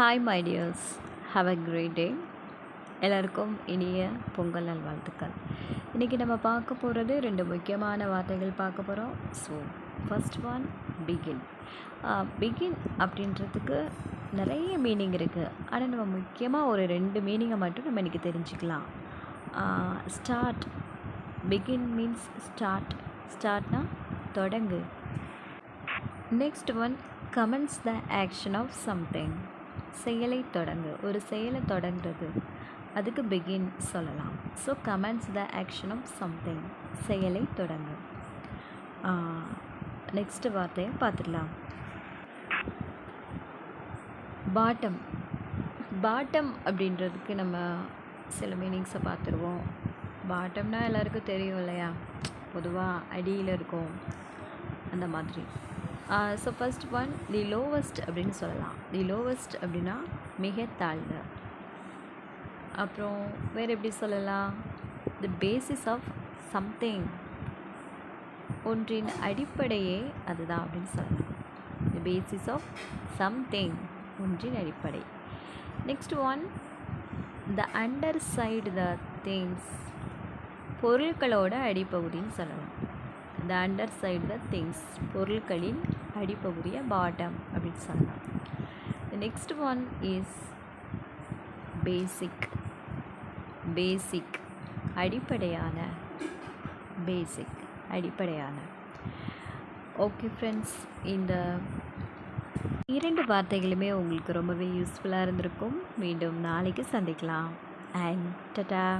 Hi my dears have a great day எல்லாருக்கும் இனிய பொங்கல் நல்வாழ்த்துக்கள். இன்றைக்கி நம்ம பார்க்க போகிறது ரெண்டு முக்கியமான வார்த்தைகள் பார்க்க போகிறோம் so first one begin begin அப்படின்றதுக்கு நிறைய மீனிங் இருக்குது ஆனால் நம்ம முக்கியமாக ஒரு ரெண்டு மீனிங்கை மட்டும் நம்ம இன்றைக்கி தெரிஞ்சுக்கலாம். ஸ்டார்ட் பிகின் மீன்ஸ் ஸ்டார்ட் ஸ்டார்ட்னா தொடங்கு. Next one commence the action of something செயலை தொடங்கு. ஒரு செயலை தொடங்குறது. அதுக்கு பிகின் சொல்லலாம். So commence the action of something செயலை தொடங்கு. நெக்ஸ்ட் வார்த்தையை பார்த்துடலாம். பாட்டம் பாட்டம் அப்படின்றதுக்கு நம்ம சில மீனிங்ஸை பார்த்துருவோம். பாட்டம்னா எல்லாருக்கும் தெரியும் இல்லையா? பொதுவாக அடியில் இருக்கும். அந்த மாதிரி. So first one the lowest அப்படின்னு சொல்லலாம். தி லோவஸ்ட் அப்படின்னா மிக தாழ்ந்த. அப்புறம் வேறு எப்படி சொல்லலாம்? தி பேசிஸ் ஆஃப் சம்திங் ஒன்றின் அடிப்படையே அதுதான் அப்படின்னு சொல்லலாம். தி பேசிஸ் ஆஃப் சம்திங் ஒன்றின் அடிப்படை. Next one the underside the things பொருட்களோட அடிப்பகுதின்னு சொல்லலாம். The underside the things பொருட்களின் அடிப்பகுதியை பாட்டம் அப்படின்னு சொல்லலாம் next one is basic basic அடிப்படையான. பேசிக் அடிப்படையான. ஓகே ஃப்ரெண்ட்ஸ் இந்த இரண்டு வார்த்தைகளுமே உங்களுக்கு ரொம்பவே யூஸ்ஃபுல்லாக இருந்திருக்கும். மீண்டும் நாளைக்கு சந்திக்கலாம். And ta-ta